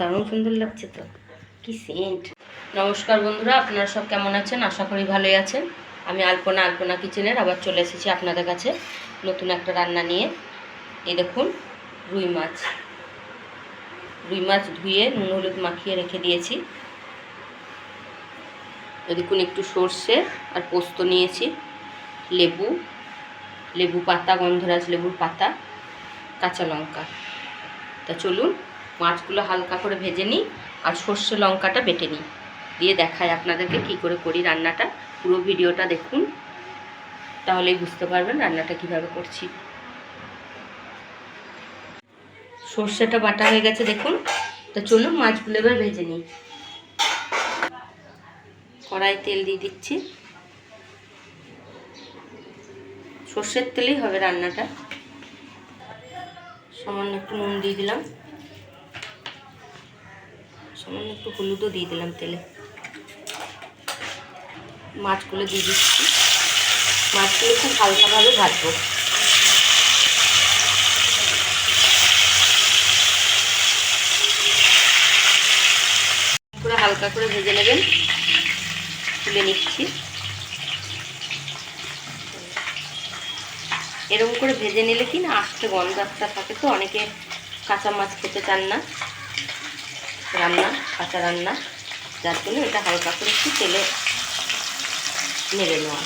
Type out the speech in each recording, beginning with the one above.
দারুণ সুন্দর লাগছে তো। কি সেন্ট নমস্কার বন্ধুরা, আপনারা সব কেমন আছেন? আশা করি ভালোই আছেন। আমি আলপনা আলপনা কিচেনের আবার চলে এসেছি আপনাদের কাছে নতুন একটা রান্না নিয়ে। এই দেখুন, রুই মাছ। রুই মাছ ধুয়ে নুন, হলুদ মাখিয়ে রেখে দিয়েছি। দেখুন একটু সর্ষে আর পোস্ত নিয়েছি, লেবু লেবু পাতা, গন্ধরাজ লেবুর পাতা, কাঁচা লঙ্কা। তা চলুন মাছগুলো হালকা করে ভেজে নিই আর সর্ষে লঙ্কাটা বেটে নিই। দিয়ে দেখাই আপনাদেরকে কি করে করি রান্নাটা। পুরো ভিডিওটা দেখুন, তাহলেই বুঝতে পারবেন রান্নাটা কীভাবে করছি। সর্ষেটা বাটা হয়ে গেছে দেখুন, তা চলুন মাছগুলো এবার ভেজে নিই। কড়াই তেল দিয়ে দিচ্ছি। সর্ষের তেলেই হবে রান্নাটা। সামান্য একটু নুন দিয়ে দিলাম। সামান্য একটু হলুদও দিয়ে দিলাম তেলে। মাছগুলো দিয়ে দিচ্ছি। মাছগুলো খুব হালকাভাবে ভাজবো। পুরো হালকা করে ভেজে নেবেন। তুলে নিচ্ছি। এরকম করে ভেজে নিলে কি না আস্তে গন্ধ একটা থাকে তো, অনেকে কাঁচা মাছ খেতে চান না। রান্না কাঁচা রান্না যার জন্য এটা হালকা করে একটু তেলে নেড়ে নেওয়া।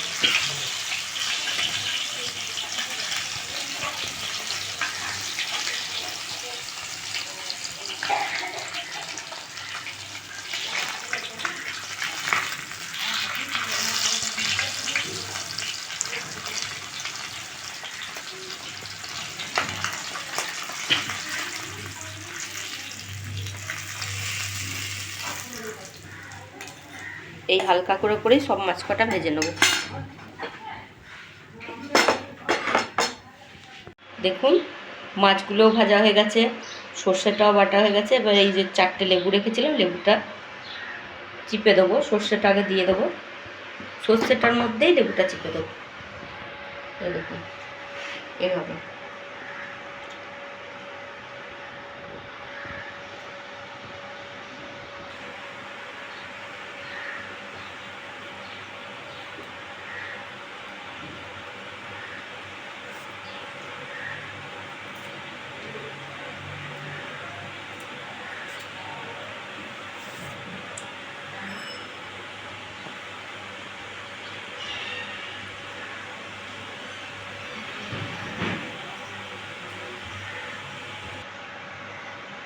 এই হালকা করে করেই সব মাছ কটা ভেজে নেব। দেখুন, মাছগুলোও ভাজা হয়ে গেছে, সর্ষেটাও বাটা হয়ে গেছে। এবার এই যে চারটে লেবু রেখেছিলাম, লেবুটা চিপে দেবো, সর্ষেটা আগে দিয়ে দেবো। সর্ষেটার মধ্যেই লেবুটা চিপে দেবো। দেখুন এভাবে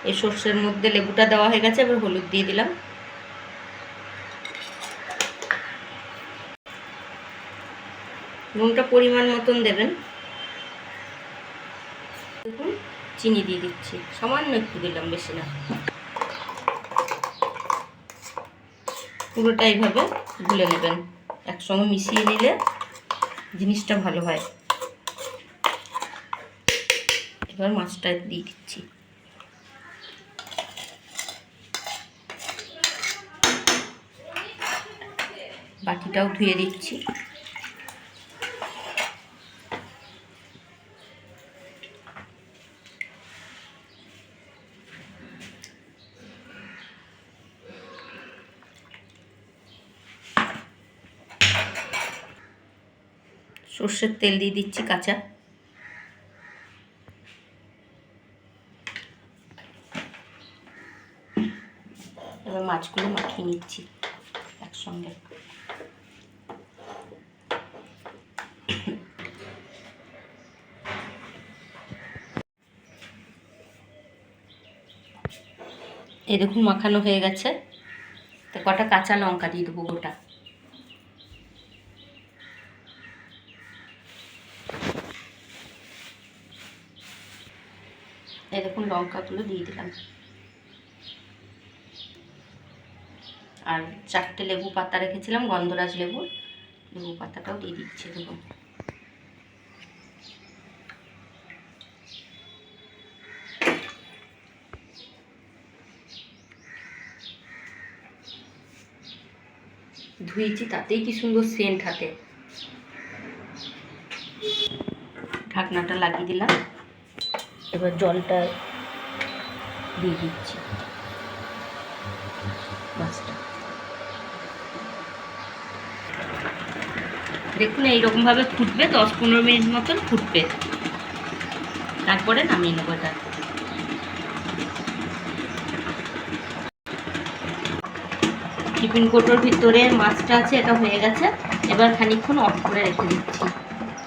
এই সর্ষের মধ্যে লেবুটা দেওয়া হয়ে গেছে, এবার হলুদ দিয়ে দিলাম। নুনটা পরিমাণ মতন দেবেন। দেখুন, চিনি দিয়ে দিচ্ছি। সামান্য একটু দিলাম, বেশি না। পুরোটা এইভাবে গুলে নেবেন। একসঙ্গে মিশিয়ে নিলে জিনিসটা ভালো হয়। এবার মাছটা দিয়ে দিচ্ছি। বাটিটাও ধুয়ে দিচ্ছি। সর্ষের তেল দিয়ে দিচ্ছি কাঁচা। এবার মাছগুলো মাখিয়ে নিচ্ছি একসঙ্গে। এই দেখুন মাখানো হয়ে গেছে। তো কটা কাঁচা লঙ্কা দিয়ে দেবো গোটা। এই দেখুন লঙ্কাগুলো দিয়ে দিলাম। আর চারটে লেবু পাতা রেখেছিলাম, গন্ধরাজ লেবু। লেবু পাতাটাও দিয়ে দিচ্ছি দেখুন ধুয়েছি, তাতেই কি সুন্দর সেন্ট হাতে। ঢাকনাটা লাগিয়ে দিলাম। এবার জলটা দিয়ে দিচ্ছি। মাছটা দেখুন, এইরকমভাবে ফুটবে, দশ পনেরো মিনিট মতন ফুটবে। তারপরে নামিয়ে নেব এটা। টিফিন কোটোর ভিতরে মাছটা আছে, এটা হয়ে গেছে। এবার খানিকক্ষণ অফ করে রেখে দিচ্ছি।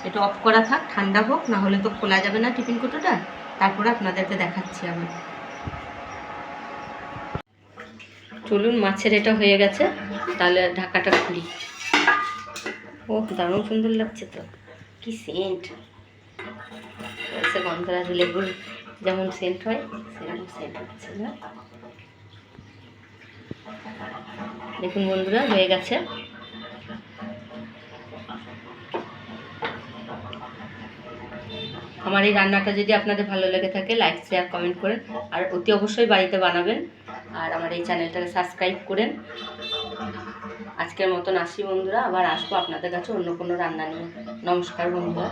এটা অফ করা থাক, ঠান্ডা হোক, না হলে তো খোলা যাবে না টিফিন কোটোটা। তারপরে আপনাদেরকে দেখাচ্ছি আমি। চলুন, মাছের এটা হয়ে গেছে। তাহলে ঢাকাটা খুলি। ও দারুণ সুন্দর লাগছে তো। কি সেন্ট গন্ধরাজ লেবুর যেমন সেন্ট হয়, সেরকম সেন্ট হচ্ছে না। দেখুন বন্ধুরা, হয়ে গেছে। আমার এই রান্নাটা যদি আপনাদের ভালো লেগে থাকে লাইক শেয়ার কমেন্ট করেন, আর অতি অবশ্যই বাড়িতে বানাবেন। আর আমার এই চ্যানেলটাকে সাবস্ক্রাইব করেন। আজকের মতন আসি বন্ধুরা, আবার আসব আপনাদের কাছে অন্য কোনো রান্না নিয়ে। নমস্কার বন্ধুরা।